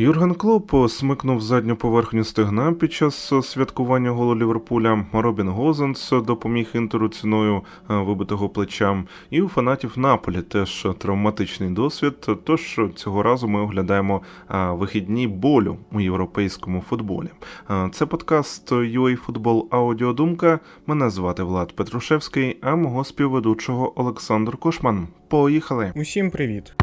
Юрген Клоп смикнув задню поверхню стегна під час святкування голу Ліверпуля. Робін Гозенс допоміг інтеру ціною е, вибитого плеча. І у фанатів Наполі теж травматичний досвід. Тож цього разу ми оглядаємо е, вихідні болю у європейському футболі. Е, Це подкаст UA Футбол Аудіодумка. Мене звати Влад Петрушевський, а мого співведучого Олександр Кошман. Поїхали! Усім привіт.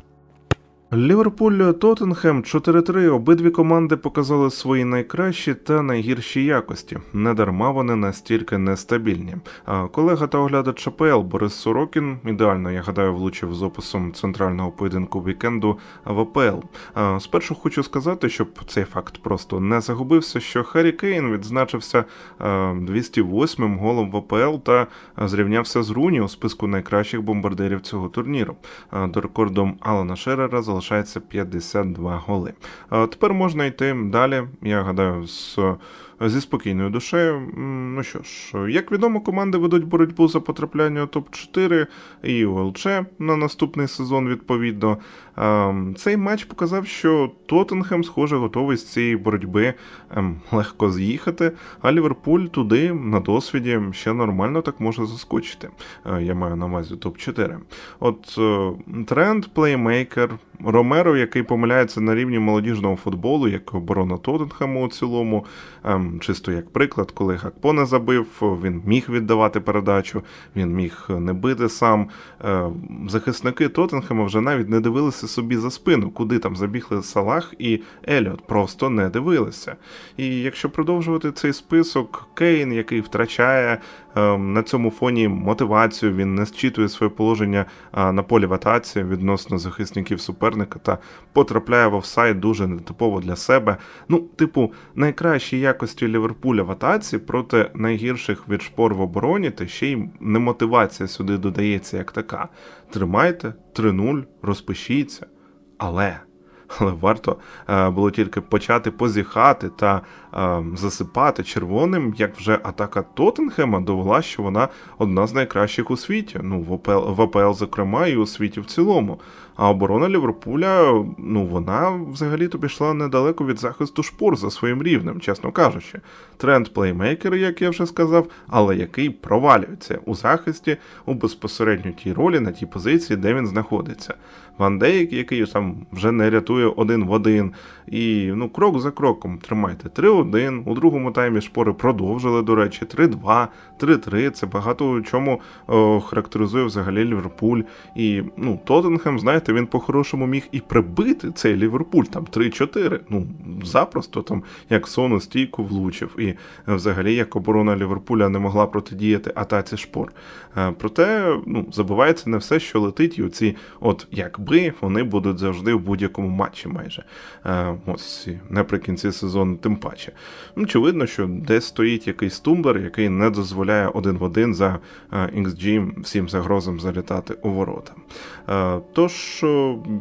Ліверпуль Тоттенхем 4-3. Обидві команди показали свої найкращі та найгірші якості. Недарма вони настільки нестабільні. А колега та оглядач АПЛ Борис Сорокін ідеально, я гадаю, влучив з описом центрального поєдинку вікенду в АПЛ. А, Спершу хочу сказати, щоб цей факт просто не загубився, що Харі Кейн відзначився 208-м голом в АПЛ та зрівнявся з Руні у списку найкращих бомбардирів цього турніру. До рекордом Алана Шерера залишається 52 голи. Тепер можна йти далі. Я гадаю, з зі спокійною душею. Ну що ж, як відомо, команди ведуть боротьбу за потрапляння у топ-4 і УЛЧ на наступний сезон відповідно. Ем, Цей матч показав, що Тоттенхем, схоже, готовий з цієї боротьби ем, легко з'їхати, а Ліверпуль туди на досвіді ще нормально так може заскочити. Е, Я маю на увазі топ-4. От е, тренд, плеймейкер, Ромеро, який помиляється на рівні молодіжного футболу, як оборона Тоттенхему у цілому. Чисто як приклад, коли Гакпо не забив, він міг віддавати передачу, він міг не бити сам. Е, Захисники Тоттенхема вже навіть не дивилися собі за спину, куди там забігли Салах і Еліот. Просто не дивилися. І якщо продовжувати цей список, Кейн, який втрачає на цьому фоні мотивацію, він не зчитує своє положення на полі в відносно захисників суперника та потрапляє в офсайд дуже нетипово для себе. Ну, типу, найкращі якості Ліверпуля в атаці проти найгірших від шпор в обороні, та ще й немотивація сюди додається як така. Тримайте 3-0, розпишіться. Але. Але варто е, було тільки почати позіхати та е, засипати червоним, як вже атака Тоттенхема довела, що вона одна з найкращих у світі. Ну, в АПЛ, в АПЛ, зокрема, і у світі в цілому. А оборона Ліверпуля, ну вона взагалі-то пішла недалеко від захисту шпор за своїм рівнем, чесно кажучи. Тренд плеймейкер, як я вже сказав, але який провалюється у захисті у безпосередньо тій ролі на тій позиції, де він знаходиться. Ван Дейк, який там вже не рятує один в один. І ну, крок за кроком тримайте 3-1. У другому таймі шпори продовжили, до речі, 3-2, 3-3. Це багато чому о, характеризує взагалі Ліверпуль. І ну, Тоттенхем, знаєте, він по-хорошому міг і прибити цей Ліверпуль там 3-4. Ну, запросто там як сону стійку влучив. І е, взагалі як оборона Ліверпуля не могла протидіяти атаці шпор. Е, Проте ну, забувається не все, що летить, і оці, от якби вони будуть завжди в будь-якому матчі майже. Е, Ось наприкінці сезону, тим паче. Ну, Очевидно, що десь стоїть якийсь тумблер, який не дозволяє один в один за XG всім загрозам залітати у ворота. Тож,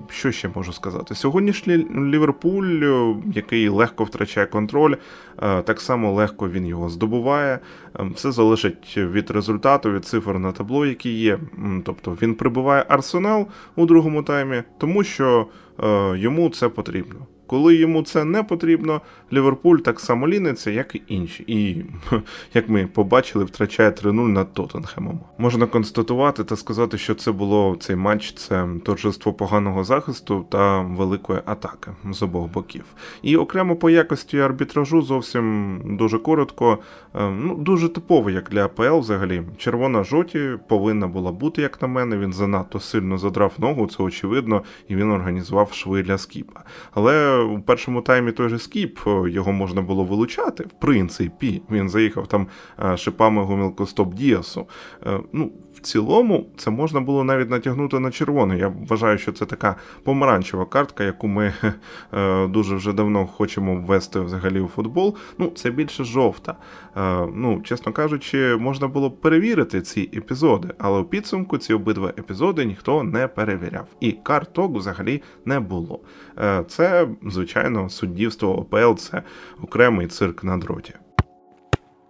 що ще можу сказати? Сьогоднішній Ліверпуль, який легко втрачає контроль, е, так само легко він його здобуває. Е, Все залежить від результату, від цифр на табло, які є. Тобто він прибиває арсенал у другому таймі, тому що е, йому це потрібно. Коли йому це не потрібно, Ліверпуль так само ліниться, як і інші. І, як ми побачили, втрачає 3-0 над Тоттенхемом. Можна констатувати та сказати, що це було цей матч, це торжество поганого захисту та великої атаки з обох боків. І окремо по якості арбітражу зовсім дуже коротко, е, ну дуже типово, як для АПЛ взагалі. Червона жоті повинна була бути, як на мене. Він занадто сильно задрав ногу, це очевидно, і він організував шви для скіпа. Але у першому таймі той же скіп його можна було вилучати. В принципі, він заїхав там е, шипами гомілкостоп Діасу. Е, Ну, в цілому, це можна було навіть натягнути на червоний. Я вважаю, що це така помаранчева картка, яку ми е, дуже вже давно хочемо ввести взагалі у футбол. Ну, це більше жовта. Е, Ну, чесно кажучи, можна було перевірити ці епізоди, але у підсумку ці обидва епізоди ніхто не перевіряв. І карток взагалі не було. Е, Це, звичайно, суддівство ОПЛ, це окремий цирк на дроті.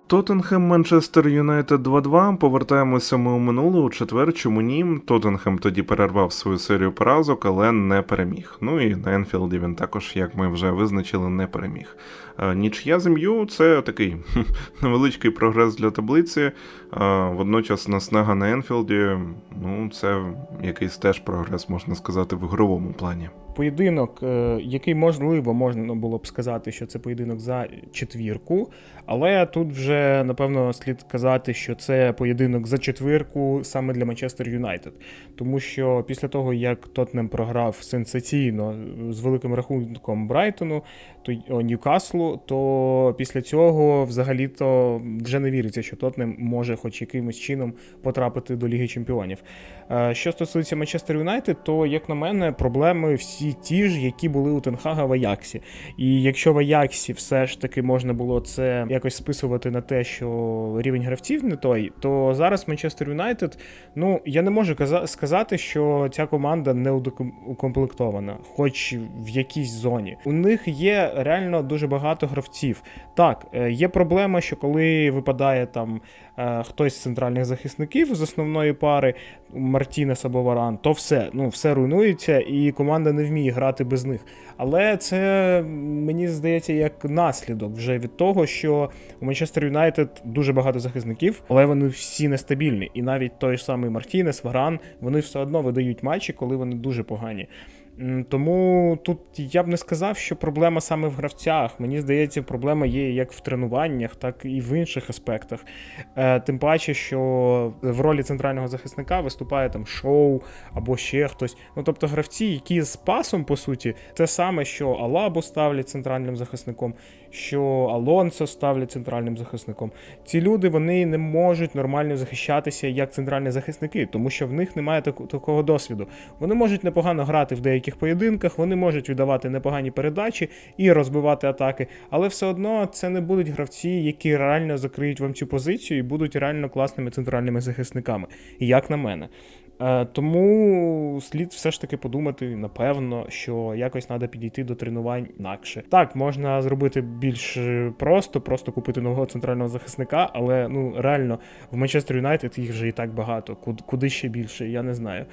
Тоттенхем Манчестер Юнайтед 2-2. Повертаємося ми у минуле у четвер. Чому ні? Тоттенхем тоді перервав свою серію поразок, але не переміг. Ну і на Енфілді він також, як ми вже визначили, не переміг. Е, Нічия зем'ю це такий невеличкий прогрес для таблиці. Е, Водночас наснага на Енфілді, ну це якийсь теж прогрес, можна сказати, в ігровому плані. Поєдинок, е, який можливо можна було б сказати, що це поєдинок за четвірку, але тут вже напевно слід казати, що це поєдинок за четвірку саме для Манчестер Юнайтед. Тому що після того, як Тотнем програв сенсаційно з великим рахунком Брайтону, то Ньюкаслу, то після цього взагалі-то вже не віриться, що Тотнем може хоч якимось чином потрапити до Ліги Чемпіонів. Е, Що стосується Манчестер Юнайтед, то, як на мене, проблеми всі ті ж, які були у Тенхага в Аяксі. І якщо в Аяксі все ж таки можна було це якось списувати на те, що рівень гравців не той, то зараз Манчестер Юнайтед, ну я не можу каза- сказати, що ця команда не укомплектована, хоч в якійсь зоні. У них є реально дуже багато гравців. Так, е, є проблема, що коли випадає там хтось з центральних захисників з основної пари, Мартінес або Варан, то все, ну, все руйнується, і команда не вміє грати без них. Але це мені здається як наслідок вже від того, що у Манчестер Юнайтед дуже багато захисників, але вони всі нестабільні. І навіть той самий Мартінес, Варан, вони все одно видають матчі, коли вони дуже погані. Тому тут я б не сказав, що проблема саме в гравцях. Мені здається, проблема є як в тренуваннях, так і в інших аспектах. Е, Тим паче, що в ролі центрального захисника виступає там шоу або ще хтось. Ну тобто гравці, які з пасом, по суті, те саме, що Алабу ставлять центральним захисником, що Алонсо ставлять центральним захисником. Ці люди вони не можуть нормально захищатися як центральні захисники, тому що в них немає таку- такого досвіду. Вони можуть непогано грати в деяких поєдинках, вони можуть віддавати непогані передачі і розбивати атаки, але все одно це не будуть гравці, які реально закриють вам цю позицію і будуть реально класними центральними захисниками, як на мене. Е, Тому слід все ж таки подумати, напевно, що якось треба підійти до тренувань інакше. Так, можна зробити більш е, просто, просто купити нового центрального захисника, але ну реально в Манчестер Юнайтед їх вже і так багато. Куди ще більше, я не знаю.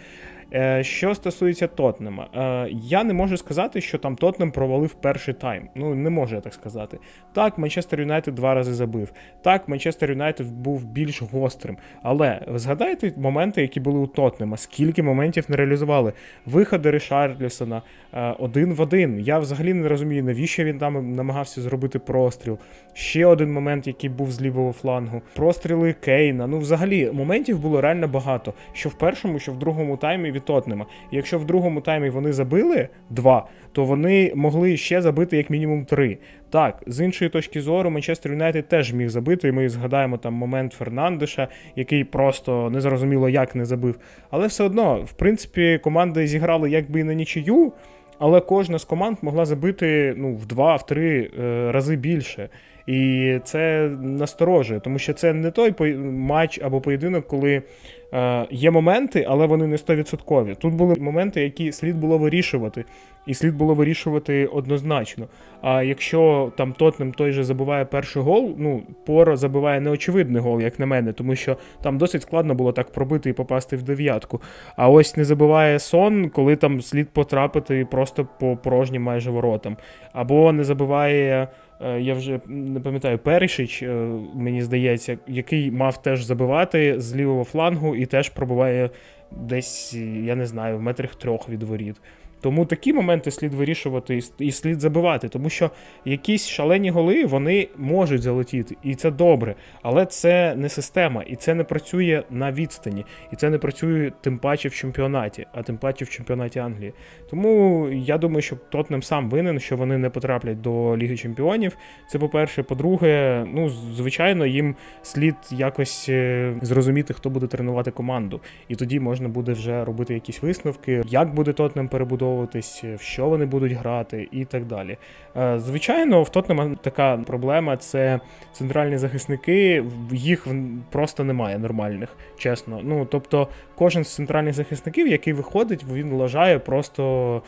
Е, Що стосується Тотнема, е, я не можу сказати, що там Тотнем провалив перший тайм. Ну не можу я так сказати. Так, Манчестер Юнайтед два рази забив. Так, Манчестер Юнайтед був більш гострим. Але згадайте моменти, які були у Тотнема, скільки моментів не реалізували. Виходи Ришарлісона е, один в один. Я взагалі не розумію, навіщо він там намагався зробити простріл. Ще один момент, який був з лівого флангу. Простріли Кейна. Ну, взагалі, моментів було реально багато. Що в першому, що в другому таймі від Тотнема. І якщо в другому таймі вони забили два, то вони могли ще забити як мінімум три. Так, з іншої точки зору, Манчестер Юнайтед теж міг забити, і ми згадаємо там момент Фернандеша, який просто незрозуміло як не забив. Але все одно, в принципі, команди зіграли якби і на нічию, але кожна з команд могла забити ну, в два, в три е, рази більше. І це насторожує, тому що це не той матч або поєдинок, коли є моменти, але вони не 100%. Тут були моменти, які слід було вирішувати, і слід було вирішувати однозначно. А якщо там Тотнем той же забиває перший гол, ну Поро забиває неочевидний гол, як на мене, тому що там досить складно було так пробити і попасти в дев'ятку. А ось не забиває сон, коли там слід потрапити просто по порожнім майже воротам. Або не забиває. Е, Я вже не пам'ятаю, Перішич, е, мені здається, який мав теж забивати з лівого флангу і теж пробуває десь, я не знаю, в метрах трьох від воріт. Тому такі моменти слід вирішувати і слід забивати, тому що якісь шалені голи вони можуть залетіти, і це добре, але це не система, і це не працює на відстані, і це не працює тим паче в чемпіонаті, а тим паче в чемпіонаті Англії. Тому я думаю, що Тотнем сам винен, що вони не потраплять до Ліги Чемпіонів. Це по-перше. По-друге, ну звичайно, їм слід якось е, зрозуміти, хто буде тренувати команду, і тоді можна буде вже робити якісь висновки, як буде Тотнем перебудовувати налаштовуватись, в що вони будуть грати і так далі. Е, Звичайно, в Тотнема така проблема це центральні захисники, їх просто немає нормальних, чесно. Ну тобто, кожен з центральних захисників, який виходить, він лажає просто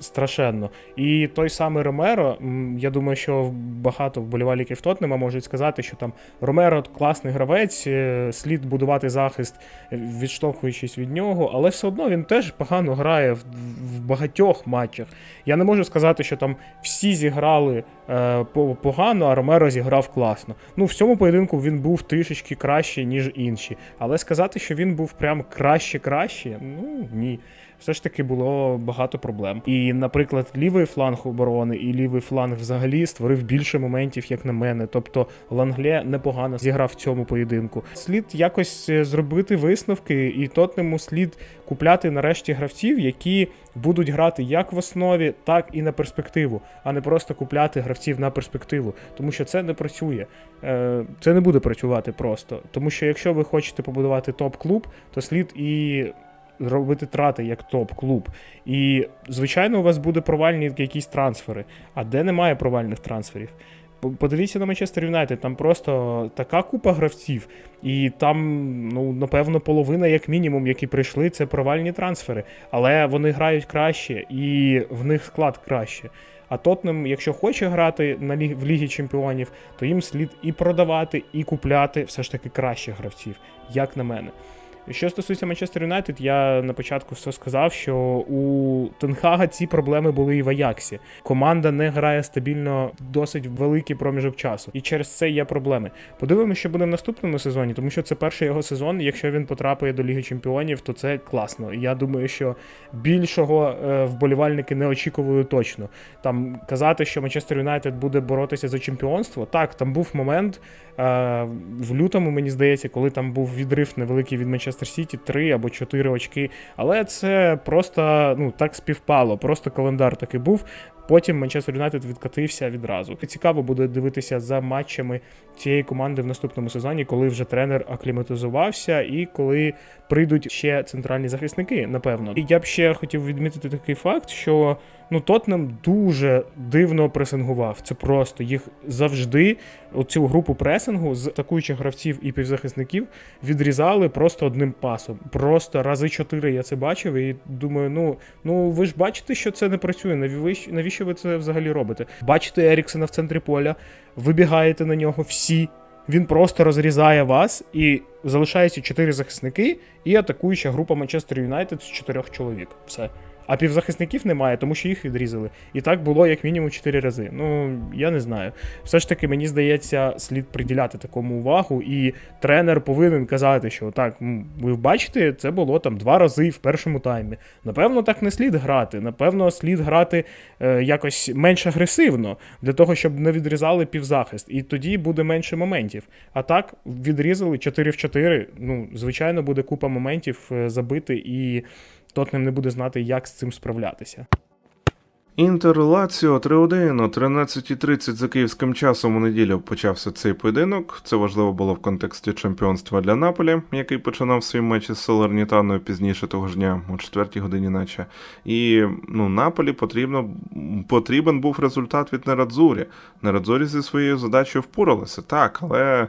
страшенно. І той самий Ромеро, я думаю, що багато вболівальників Тотнема можуть сказати, що там Ромеро класний гравець, е, слід будувати захист, е, відштовхуючись від нього, але все одно він теж погано грає в, в багатьох матчах. Я не можу сказати, що там всі зіграли е, по- погано, а Ромеро зіграв класно. Ну, в цьому поєдинку він був трішечки краще, ніж інші. Але сказати, що він був прям краще-краще, ну ні. Все ж таки було багато проблем. І, наприклад, лівий фланг оборони і лівий фланг взагалі створив більше моментів, як на мене. Тобто Лангле непогано зіграв в цьому поєдинку. Слід якось е, зробити висновки, і Тотнему слід купляти нарешті гравців, які будуть грати як в основі, так і на перспективу, а не просто купляти гравців на перспективу, тому що це не працює. Е, Це не буде працювати просто. Тому що якщо ви хочете побудувати топ-клуб, то слід і робити трати як топ-клуб. І, звичайно, у вас буде провальні якісь трансфери. А де немає провальних трансферів? По- Подивіться на Манчестер Юнайтед, там просто така купа гравців, і там, ну, напевно, половина, як мінімум, які прийшли, це провальні трансфери. Але вони грають краще, і в них склад краще. А Тотнем, якщо хоче грати на лі... в Лігі Чемпіонів, то їм слід і продавати, і купляти все ж таки кращих гравців, як на мене. Що стосується Манчестер Юнайтед, я на початку все сказав, що у Тенхага ці проблеми були і в Аяксі. Команда не грає стабільно досить великий проміжок часу, і через це є проблеми. Подивимося, що буде в наступному сезоні, тому що це перший його сезон. Якщо він потрапить до Ліги Чемпіонів, то це класно. Я думаю, що більшого е, вболівальники не очікували точно. Там казати, що Манчестер Юнайтед буде боротися за чемпіонство. Так, там був момент е, в лютому, мені здається, коли там був відрив невеликий від Манчестер Сіті, 3 або 4 очки. Але це просто ну так співпало, просто календар такий був. Потім Манчестер Юнайтед відкатився відразу. Цікаво буде дивитися за матчами цієї команди в наступному сезоні, коли вже тренер акліматизувався і коли прийдуть ще центральні захисники, напевно. І я б ще хотів відмітити такий факт, що ну Тотнем дуже дивно пресингував. Це просто їх завжди оцю групу пресингу з атакуючих гравців і півзахисників відрізали просто одним пасом. Просто рази чотири я це бачив, і думаю, ну ну ви ж бачите, що це не працює. Навіщо, ви це взагалі робите? Бачите Еріксена в центрі поля, вибігаєте на нього всі. Він просто розрізає вас і залишається чотири захисники і атакуюча група Манчестер Юнайтед з чотирьох чоловік. Все. А півзахисників немає, тому що їх відрізали. І так було як мінімум 4 рази. Ну, я не знаю. Все ж таки, мені здається, слід приділяти такому увагу, і тренер повинен казати, що так, ви бачите, це було там два рази в першому таймі. Напевно, так не слід грати. Напевно, слід грати е, якось менш агресивно, для того, щоб не відрізали півзахист. І тоді буде менше моментів. А так, відрізали 4 в 4. Ну, звичайно, буде купа моментів е, забити, і Тотнем не буде знати, як з цим справлятися. Інтер Лаціо 3-1 о 13.30 за київським часом у неділю почався цей поєдинок. Це важливо було в контексті чемпіонства для Наполі, який починав свій матч із Салернітаною пізніше того ж дня, о 4 годині наче. І ну, Наполі потрібно, потрібен був результат від Нерадзурі. Нерадзурі зі своєю задачею впоралися, так, але.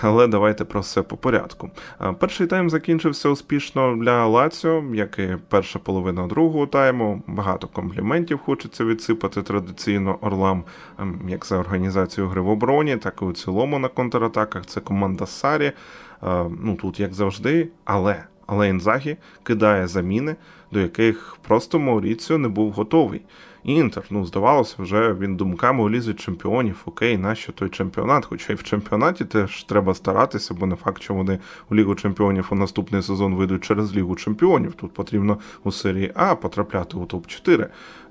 Але давайте про все по порядку. Перший тайм закінчився успішно для Лаціо, як і перша половина другого тайму. Багато компліментів хочеться відсипати традиційно орлам, ем, як за організацію гри в обороні, так і у цілому на контратаках. Це команда Сарі. Е, Ну тут як завжди, але. Але Інзагі кидає заміни, до яких просто Мауріціо не був готовий. Інтер, ну здавалося, вже він думками у чемпіонів. Окей, нащо той чемпіонат? Хоча й в чемпіонаті теж треба старатися, бо не факт, що вони у Лігу чемпіонів у наступний сезон вийдуть через Лігу чемпіонів. Тут потрібно у серії А потрапляти у топ-4.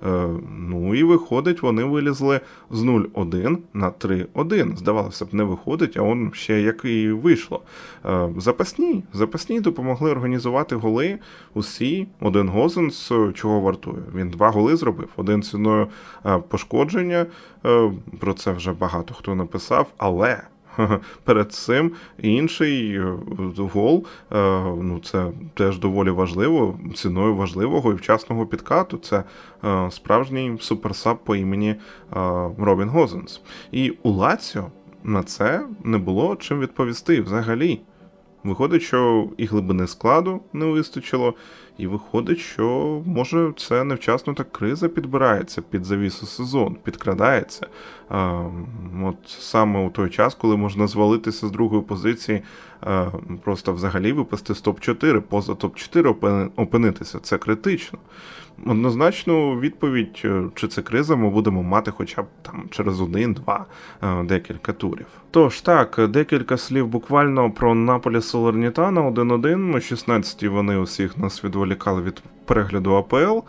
Е, ну і виходить, вони вилізли з 0-1 на 3-1. Здавалося б, не виходить, а он ще як і вийшло. Е, запасні, запасні допомогли організувати голи усі. Один Гозенс е, чого вартує? Він два голи зробив. Один ціною е, пошкодження. Е, Про це вже багато хто написав, але. перед цим інший е, гол. Ну, це теж доволі важливо, ціною важливого і вчасного підкату. Це справжній суперсаб по імені Робін Гозенс. І у Лаціо на це не було чим відповісти взагалі. Виходить, що і глибини складу не вистачило, і виходить, що може це невчасно так криза підбирається під завісу сезон, підкрадається. А, от саме у той час, коли можна звалитися з другої позиції, просто взагалі випасти з топ-4, поза топ-4 опинитися. Це критично. Однозначно, відповідь, е, чи це криза, ми будемо мати хоча б там через один-два е, декілька турів. Тож так, декілька слів буквально про Наполі Солернітана 1-1. О 16-й вони усіх нас відволікали від перегляду АПЛ.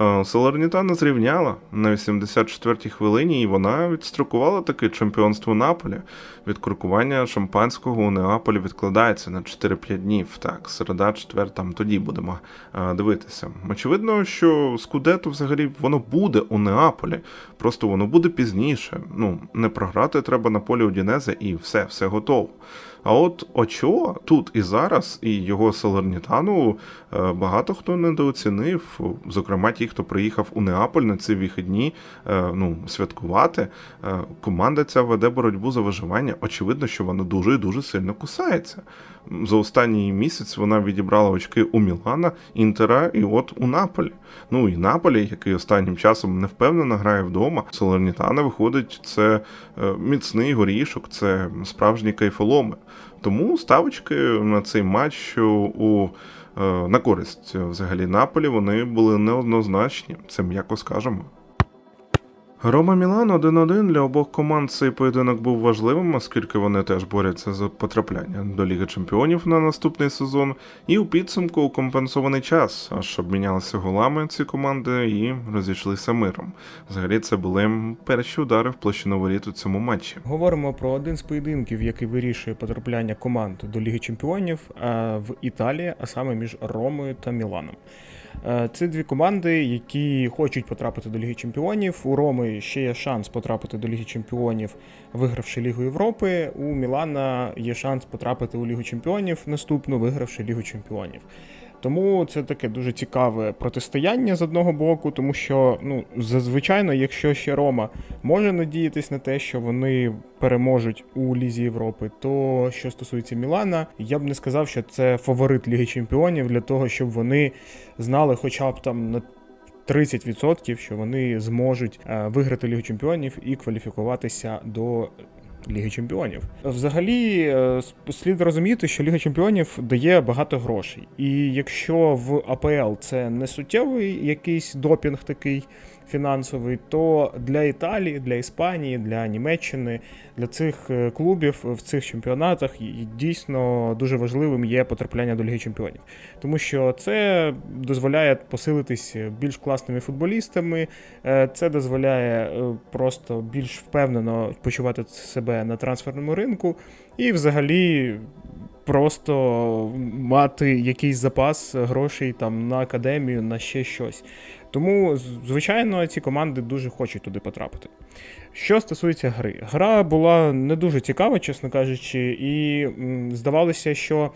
Е, Солернітана зрівняла на 84-й хвилині, і вона відстрокувала таке чемпіонство Наполі. Відкуркування шампанського у Неаполі відкладається на 4-5 днів. Так, середа, четвер, там тоді будемо е, дивитися. Очевидно, що Скудету взагалі воно буде у Неаполі, просто воно буде пізніше. Ну, не програти треба на полі Удінезе і все, все готово. А от Очо тут і зараз, і його Салернітану е, багато хто недооцінив, зокрема ті, хто приїхав у Неаполь на ці вихідні е, ну, святкувати. Е, Команда ця веде боротьбу за виживання. Очевидно, що вона дуже і дуже сильно кусається. За останній місяць вона відібрала очки у Мілана, Інтера і от у Наполі. Ну і Наполі, який останнім часом невпевнено грає вдома. Салернітана виходить, це е, міцний горішок, це справжні кайфоломи. Тому ставочки на цей матч у е, на користь е, взагалі Наполі вони були неоднозначні, це м'яко скажемо. Рома Мілан 1-1 для обох команд цей поєдинок був важливим, оскільки вони теж борються за потрапляння до Ліги Чемпіонів на наступний сезон, і у підсумку компенсований час, аж обмінялися голами ці команди і розійшлися миром. Взагалі це були перші удари в площину воріт у цьому матчі. Говоримо про один з поєдинків, який вирішує потрапляння команд до Ліги Чемпіонів в Італії, а саме між Ромою та Міланом. Е, Це дві команди, які хочуть потрапити до Ліги Чемпіонів. У Роми ще є шанс потрапити до Ліги Чемпіонів, вигравши Лігу Європи. У Мілана є шанс потрапити у Лігу Чемпіонів, наступну вигравши Лігу Чемпіонів. Тому це таке дуже цікаве протистояння з одного боку, тому що ну зазвичай, якщо ще Рома може надіятись на те, що вони переможуть у Лізі Європи, то що стосується Мілана, я б не сказав, що це фаворит Ліги Чемпіонів для того, щоб вони знали, хоча б там на 30%, що вони зможуть е, виграти Лігу Чемпіонів і кваліфікуватися до Ліги Чемпіонів. Взагалі, е, слід розуміти, що Ліга Чемпіонів дає багато грошей. І якщо в АПЛ це не суттєвий якийсь допінг такий фінансовий, то для Італії, для Іспанії, для Німеччини, для цих е, клубів в цих чемпіонатах дійсно дуже важливим є потрапляння до Ліги Чемпіонів. Тому що це дозволяє посилитись більш класними футболістами, е, це дозволяє е, просто більш впевнено почувати себе на трансферному ринку і взагалі. Просто мати якийсь запас грошей там на академію, на ще щось. Тому, звичайно, ці команди дуже хочуть туди потрапити. Що стосується гри, гра була не дуже цікава, чесно кажучи, і здавалося, що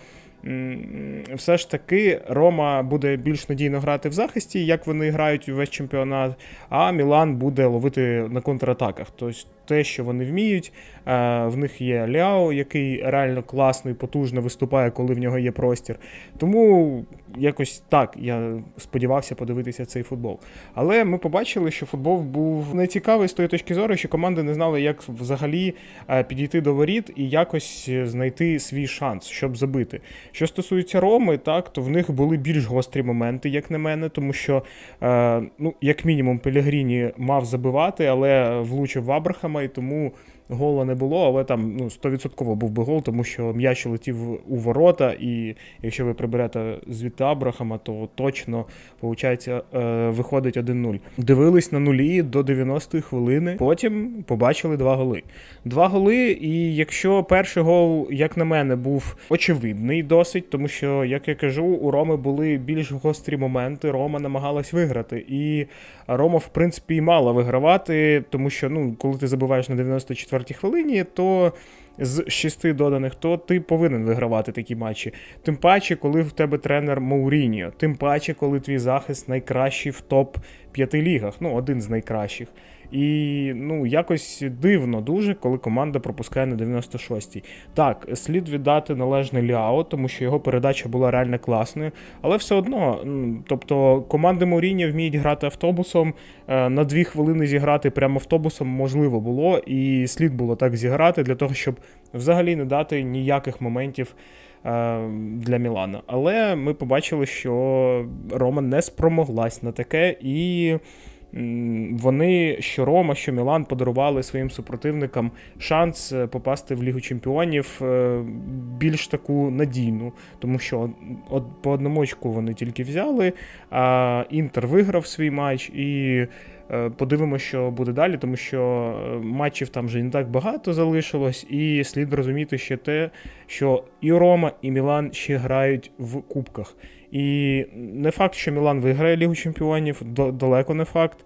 все ж таки Рома буде більш надійно грати в захисті, як вони грають увесь чемпіонат, а Мілан буде ловити на контратаках. Тобто те, що вони вміють. Е, В них є Ляо, який реально класно і потужно виступає, коли в нього є простір. Тому якось так я сподівався подивитися цей футбол. Але ми побачили, що футбол був нецікавий з тої точки зору, що команди не знали, як взагалі е, підійти до воріт і якось знайти свій шанс, щоб забити. Що стосується Роми, так то в них були більш гострі моменти, як на мене, тому що, е, ну, як мінімум, Пелігріні мав забивати, але влучив в Абрахама, і тому гола не було, але там ну, 100% був би гол, тому що м'яч летів у ворота, і якщо ви приберете звідти Абрахама, то точно виходить, е, виходить 1-0. Дивились на нулі до 90-ї хвилини, потім побачили два голи. Два голи, і якщо перший гол, як на мене, був очевидний досить, тому що, як я кажу, у Роми були більш гострі моменти. Рома намагалась виграти. І Рома, в принципі, і мала вигравати, тому що ну, коли ти забуваєш на 94 четвертій хвилині, то з шести доданих, то ти повинен вигравати такі матчі. Тим паче, коли в тебе тренер Мауріньо, тим паче, коли твій захист найкращий в топ 5 лігах, ну, один з найкращих. І ну, якось дивно дуже, коли команда пропускає на 96-й. Так, слід віддати належне Ляо, тому що його передача була реально класною, але все одно, тобто команди Моріння вміють грати автобусом. е, На дві хвилини зіграти прямо автобусом можливо було, і слід було так зіграти для того, щоб взагалі не дати ніяких моментів е, для Мілана. Але ми побачили, що Рома не спромоглась на таке, і вони, що Рома, що Мілан подарували своїм супротивникам шанс е, попасти в Лігу Чемпіонів е, більш таку надійну, тому що по одному очку вони тільки взяли, а Інтер виграв свій матч і. е, Подивимося, що буде далі, тому що матчів там вже не так багато залишилось, і слід розуміти ще те, що і Рома, і Мілан ще грають в кубках. І не факт, що Мілан виграє Лігу Чемпіонів, далеко не факт.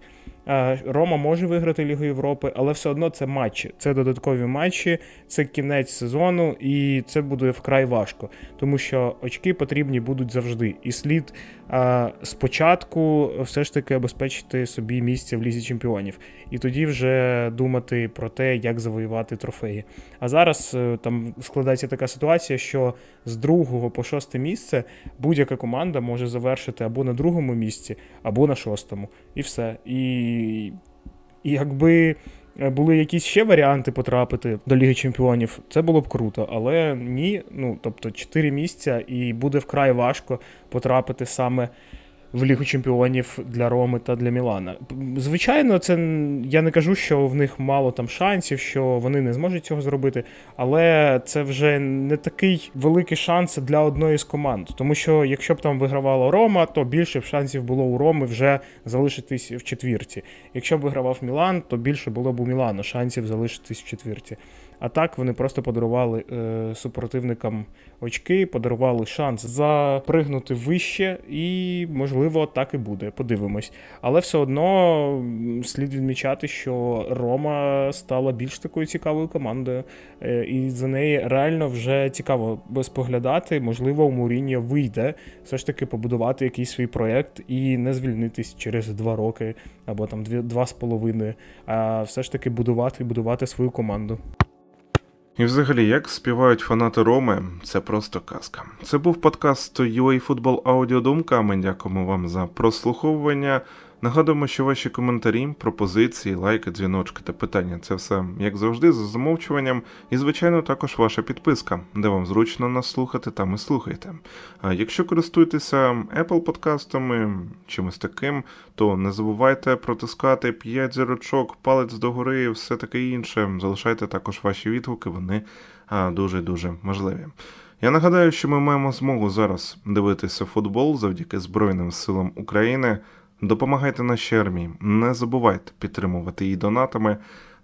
Е, Рома може виграти Лігу Європи, але все одно це матчі, це додаткові матчі, це кінець сезону, і це буде вкрай важко, тому що очки потрібні будуть завжди. І слід е, спочатку все ж таки обезпечити собі місце в лізі чемпіонів, і тоді вже думати про те, як завоювати трофеї. А зараз е, там складається така ситуація, що з другого по шосте місце будь-яка команда може завершити або на другому місці, або на шостому. І все. І, і якби е, були якісь ще варіанти потрапити до Ліги Чемпіонів, це було б круто. Але ні, ну тобто 4 місця, і буде вкрай важко потрапити саме. В Лігу чемпіонів для Роми та для Мілана. Звичайно, це я не кажу, що в них мало там шансів, що вони не зможуть цього зробити, але це вже не такий великий шанс для одної з команд. Тому що якщо б там вигравала Рома, то більше б шансів було у Роми вже залишитись в четвірці. Якщо б вигравав Мілан, то більше було б у Мілана шансів залишитись в четвірці. А так вони просто подарували е, супротивникам очки, подарували шанс запригнути вище, і, можливо, так і буде. Подивимось. Але все одно слід відмічати, що Рома стала більш такою цікавою командою, е, і за неї реально вже цікаво споглядати. Можливо, у Муріньо вийде все ж таки побудувати якийсь свій проєкт і не звільнитись через два роки або там дві, два з половиною, а все ж таки будувати будувати свою команду. І взагалі, як співають фанати Роми, це просто казка. Це був подкаст UA Football Аудіодумка. Ми дякуємо вам за прослуховування. Нагадуємо, що ваші коментарі, пропозиції, лайки, дзвіночки та питання це все, як завжди, за замовчуванням. І, звичайно, також ваша підписка, де вам зручно нас слухати, там і слухайте. А якщо користуєтеся Apple подкастами, чимось таким, то не забувайте протискати 5 зірочок, палець догори все таке інше. Залишайте також ваші відгуки, вони дуже-дуже важливі. Я нагадаю, що ми маємо змогу зараз дивитися футбол завдяки Збройним силам України. Допомагайте нашій армії, не забувайте підтримувати її донатами.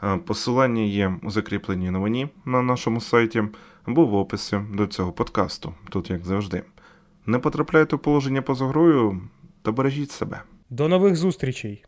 Е, Посилання є у закріпленій новині на нашому сайті або в описі до цього подкасту, тут як завжди. Не потрапляйте у положення поза грою та бережіть себе. До нових зустрічей!